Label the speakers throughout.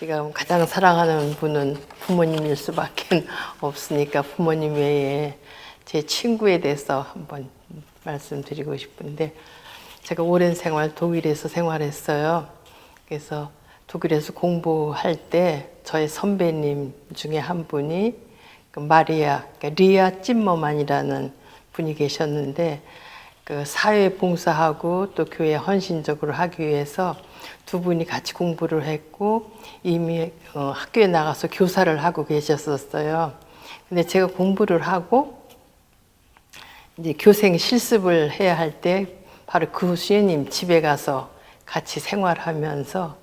Speaker 1: 지금 가장 사랑하는 분은 부모님일 수밖에 없으니까 부모님 외에 제 친구에 대해서 한번 말씀드리고 싶은데 제가 오랜 생활 독일에서 생활했어요. 그래서 독일에서 공부할 때 저의 선배님 중에 한 분이 그 마리아 그러니까 리아 찜머만이라는 분이 계셨는데 그 사회 봉사하고 또 교회 헌신적으로 하기 위해서 두 분이 같이 공부를 했고 이미 어, 학교에 나가서 교사를 하고 계셨었어요. 근데 제가 공부를 하고 이제 교생 실습을 해야 할 때 바로 그 수녀님 집에 가서 같이 생활하면서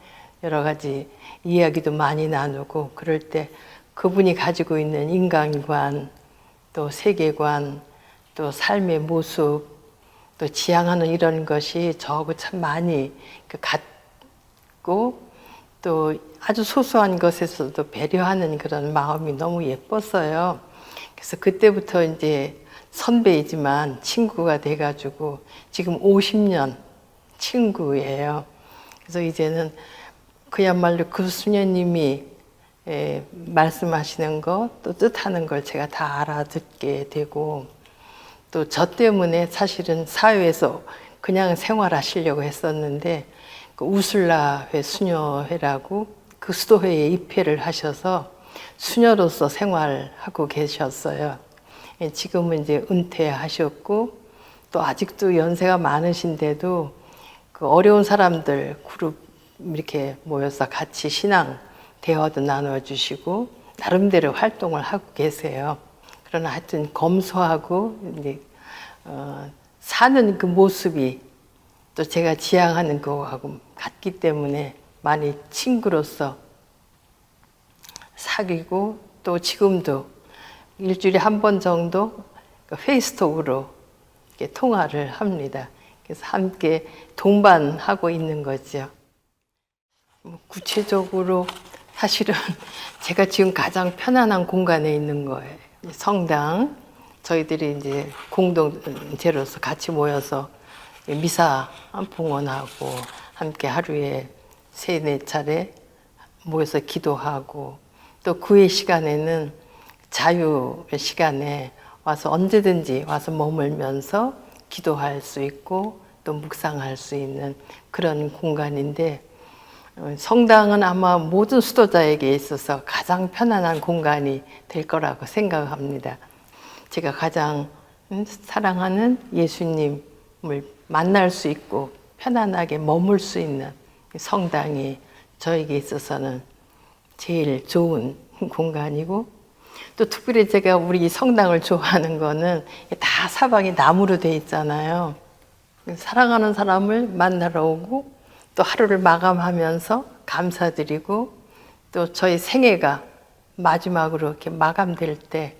Speaker 1: 여러 가지 이야기도 많이 나누고 그럴 때 그분이 가지고 있는 인간관 또 세계관 또 삶의 모습 또 지향하는 이런 것이 저하고 참 많이 그 같고 또 아주 소소한 것에서도 배려하는 그런 마음이 너무 예뻤어요. 그래서 그때부터 이제 선배이지만 친구가 돼가지고 지금 50년 친구예요. 그래서 이제는 그야말로 그 수녀님이 에, 말씀하시는 것, 또 뜻하는 걸 제가 다 알아듣게 되고, 또 저 때문에 사실은 사회에서 그냥 생활하시려고 했었는데, 그 우슬라회 수녀회라고 그 수도회에 입회를 하셔서 수녀로서 생활하고 계셨어요. 예, 지금은 이제 은퇴하셨고, 또 아직도 연세가 많으신데도 그 어려운 사람들 그룹 이렇게 모여서 같이 신앙 대화도 나눠주시고 나름대로 활동을 하고 계세요. 그러나 하여튼 검소하고 이제 어, 사는 그 모습이 또 제가 지향하는 거하고 같기 때문에 많이 친구로서 사귀고 또 지금도 일주일에 한 번 정도 그 페이스톡으로 이렇게 통화를 합니다. 그래서 함께 동반하고 있는 거죠. 뭐 구체적으로 사실은 제가 지금 가장 편안한 공간에 있는 거예요. 성당 저희들이 이제 공동체로서 같이 모여서 미사 봉헌하고 함께 하루에 세네 차례 모여서 기도하고 또 그의 시간에는 자유 시간에 와서 언제든지 와서 머물면서 기도할 수 있고 또 묵상할 수 있는 그런 공간인데 어, 성당은 아마 모든 수도자에게 있어서 가장 편안한 공간이 될 거라고 생각합니다. 제가 가장 음, 사랑하는 예수님을 만날 수 있고 편안하게 머물 수 있는 성당이 저에게 있어서는 제일 좋은 공간이고 또 특별히 제가 우리 이 성당을 좋아하는 거는 다 사방이 나무로 돼 있잖아요. 사랑하는 사람을 만나러 오고 또 하루를 마감하면서 감사드리고 또 저희 생애가 마지막으로 이렇게 마감될 때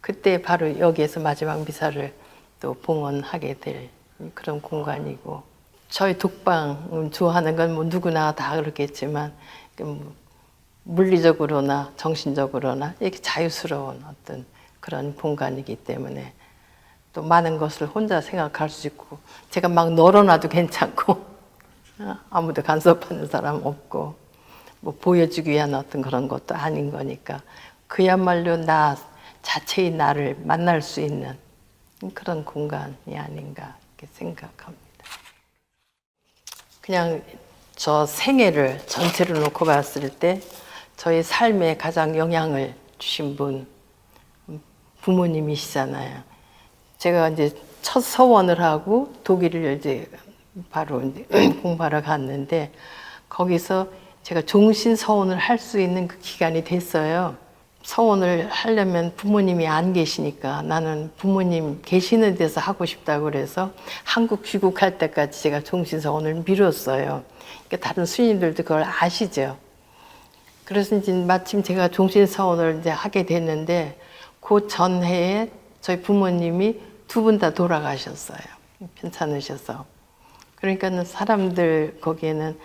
Speaker 1: 그때 바로 여기에서 마지막 미사를 또 봉헌하게 될 그런 공간이고 저희 독방 좋아하는 건 뭐 누구나 다 그렇겠지만 뭐 물리적으로나 정신적으로나 이렇게 자유스러운 어떤 그런 공간이기 때문에 또 많은 것을 혼자 생각할 수 있고 제가 막 널어놔도 괜찮고 아무도 간섭하는 사람 없고 뭐 보여주기 위한 어떤 그런 것도 아닌 거니까 그야말로 나 자체의 나를 만날 수 있는 그런 공간이 아닌가 이렇게 생각합니다. 그냥 저 생애를 전체를 놓고 봤을 때 저희 삶에 가장 영향을 주신 분 부모님이시잖아요. 제가 이제 첫 서원을 하고 독일을 이제 바로 공부하러 갔는데 거기서 제가 종신 서원을 할 수 있는 그 기간이 됐어요. 서원을 하려면 부모님이 안 계시니까 나는 부모님 계시는 데서 하고 싶다고 그래서 한국 귀국할 때까지 제가 종신 서원을 미뤘어요. 그러니까 다른 스님들도 그걸 아시죠. 그래서 이제 마침 제가 종신 서원을 이제 하게 됐는데 그 전해에 저희 부모님이 두 분 다 돌아가셨어요. 편찮으셔서. 그러니까는 사람들 거기에는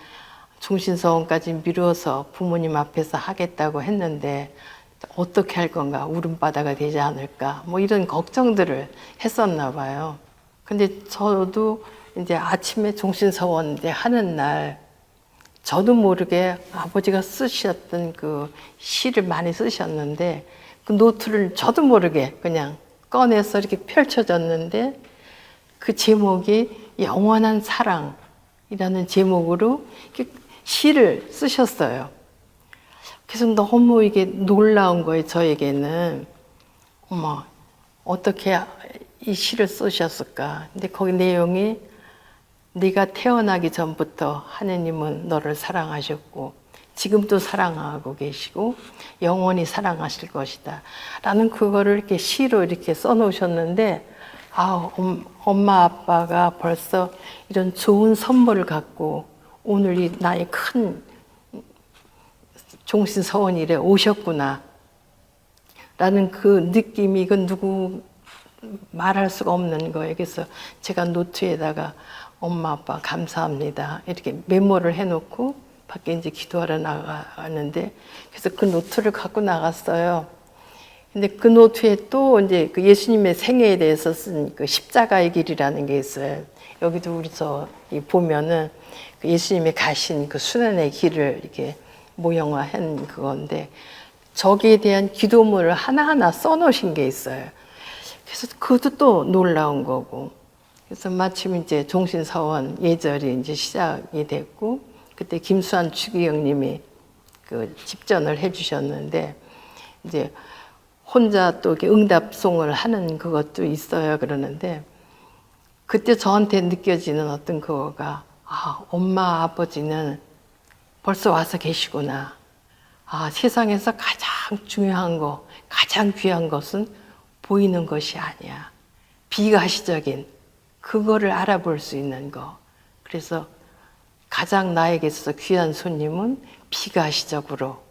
Speaker 1: 종신서원까지 미루어서 부모님 앞에서 하겠다고 했는데 어떻게 할 건가 울음바다가 되지 않을까 뭐 이런 걱정들을 했었나 봐요. 근데 저도 이제 아침에 종신서원 이제 하는 날 저도 모르게 아버지가 쓰셨던 그 시를 많이 쓰셨는데 그 노트를 저도 모르게 그냥 꺼내서 이렇게 펼쳐졌는데 그 제목이 영원한 사랑이라는 제목으로 시를 쓰셨어요. 그래서 너무 이게 놀라운 거예요, 저에게는. 어머, 어떻게 이 시를 쓰셨을까? 근데 거기 내용이 네가 태어나기 전부터 하느님은 너를 사랑하셨고 지금도 사랑하고 계시고 영원히 사랑하실 것이다. 라는 그거를 이렇게 시로 이렇게 써 놓으셨는데 아, 엄- 엄마 아빠가 벌써 이런 좋은 선물을 갖고 오늘 이 나의 큰 종신서원 일에 오셨구나. 라는 그 느낌이 이건 누구 말할 수가 없는 거예요. 그래서 제가 노트에다가 엄마 아빠 감사합니다. 이렇게 메모를 해놓고 밖에 이제 기도하러 나가는데 그래서 그 노트를 갖고 나갔어요. 근데 그 노트에 또 이제 그 예수님의 생애에 대해서 쓴 그 십자가의 길이라는 게 있어요. 여기도 우리서 이 보면은 그 예수님이 가신 그 수난의 길을 이렇게 모형화한 그건데 저기에 대한 기도문을 하나하나 써놓으신 게 있어요. 그래서 그것도 또 놀라운 거고. 그래서 마침 이제 종신서원 예절이 이제 시작이 됐고, 그때 김수환 추기경님이 그 집전을 해주셨는데, 이제 혼자 또 이렇게 응답송을 하는 그것도 있어요. 그러는데, 그때 저한테 느껴지는 어떤 그거가, 아, 엄마, 아버지는 벌써 와서 계시구나. 아, 세상에서 가장 중요한 거, 가장 귀한 것은 보이는 것이 아니야. 비가시적인 그거를 알아볼 수 있는 거. 그래서 가장 나에게 있어서 귀한 손님은 비가시적으로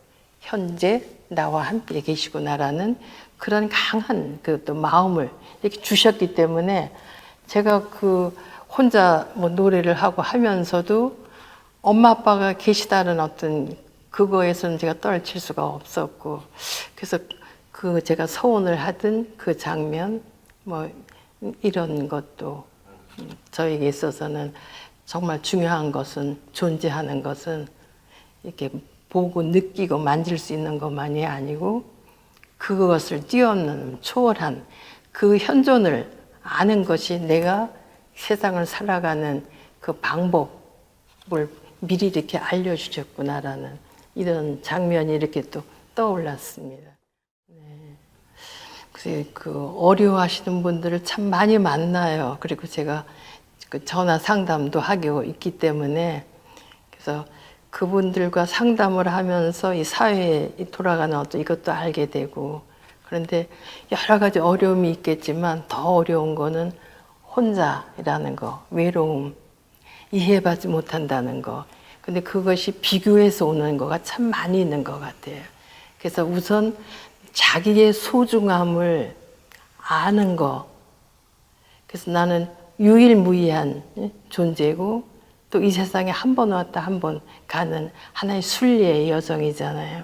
Speaker 1: 현재 나와 함께 계시구나라는 그런 강한 그 또 마음을 이렇게 주셨기 때문에 제가 그 혼자 뭐 노래를 하고 하면서도 엄마 아빠가 계시다는 어떤 그거에서는 제가 떨칠 수가 없었고 그래서 그 제가 서원을 하던 그 장면 뭐 이런 것도 저에게 있어서는 정말 중요한 것은 존재하는 것은 이렇게 보고 느끼고 만질 수 있는 것만이 아니고 그것을 뛰어넘는 초월한 그 현존을 아는 것이 내가 세상을 살아가는 그 방법을 미리 이렇게 알려주셨구나라는 이런 장면이 이렇게 또 떠올랐습니다. 네. 그래서 그 어려워하시는 분들을 참 많이 만나요. 그리고 제가 그 전화 상담도 하고 있기 때문에 그래서 그분들과 상담을 하면서 이 사회에 돌아가는 어떤 이것도 알게 되고 그런데 여러 가지 어려움이 있겠지만 더 어려운 거는 혼자라는 거, 외로움, 이해받지 못한다는 거. 근데 그것이 비교해서 오는 거가 참 많이 있는 것 같아요. 그래서 우선 자기의 소중함을 아는 거. 그래서 나는 유일무이한 존재고 또 이 세상에 한 번 왔다 한 번 가는 하나의 순리의 여정이잖아요.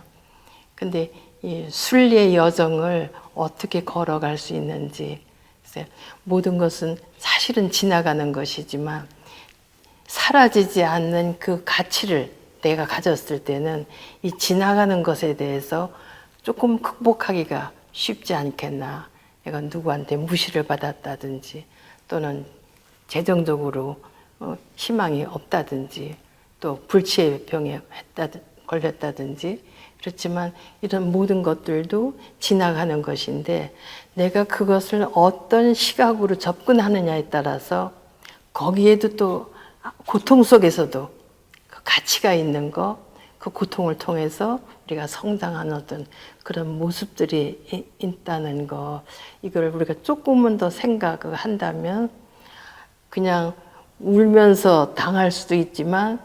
Speaker 1: 근데 이 순리의 여정을 어떻게 걸어갈 수 있는지 모든 것은 사실은 지나가는 것이지만 사라지지 않는 그 가치를 내가 가졌을 때는 이 지나가는 것에 대해서 조금 극복하기가 쉽지 않겠나. 내가 누구한테 무시를 받았다든지 또는 재정적으로 어, 희망이 없다든지 또 불치의 병에 걸렸다든지 그렇지만 이런 모든 것들도 지나가는 것인데 내가 그것을 어떤 시각으로 접근하느냐에 따라서 거기에도 또 고통 속에서도 그 가치가 있는 거, 그 고통을 통해서 우리가 성장하는 어떤 그런 모습들이 이- 있다는 거, 이걸 우리가 조금은 더 생각을 한다면 그냥 울면서 당할 수도 있지만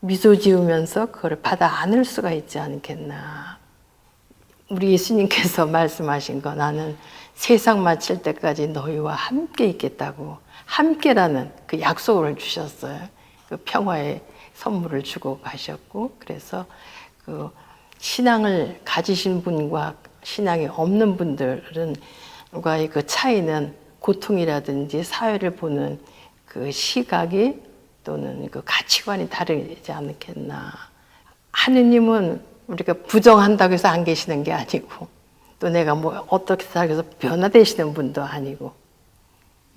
Speaker 1: 미소 지으면서 그걸 받아 안을 수가 있지 않겠나. 우리 예수님께서 말씀하신 거 나는 세상 마칠 때까지 너희와 함께 있겠다고 함께라는 그 약속을 주셨어요. 그 평화의 선물을 주고 가셨고 그래서 그 신앙을 가지신 분과 신앙이 없는 분들은 과의 그 차이는 고통이라든지 사회를 보는 그 시각이 또는 그 가치관이 다르지 않겠나. 하느님은 우리가 부정한다고 해서 안 계시는 게 아니고 또 내가 뭐 어떻게 살기 해서 변화되시는 분도 아니고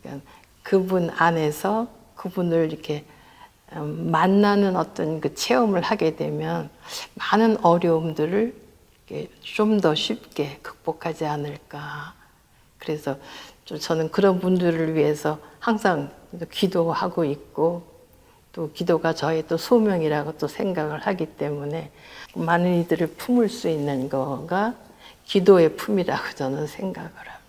Speaker 1: 그러니까 그분 안에서 그분을 이렇게 음, 만나는 어떤 그 체험을 하게 되면 많은 어려움들을 좀 더 쉽게 극복하지 않을까. 그래서 좀 저는 그런 분들을 위해서 항상 기도하고 있고 또 기도가 저의 또 소명이라고 또 생각을 하기 때문에 많은 이들을 품을 수 있는 거가 기도의 품이라고 저는 생각을 합니다.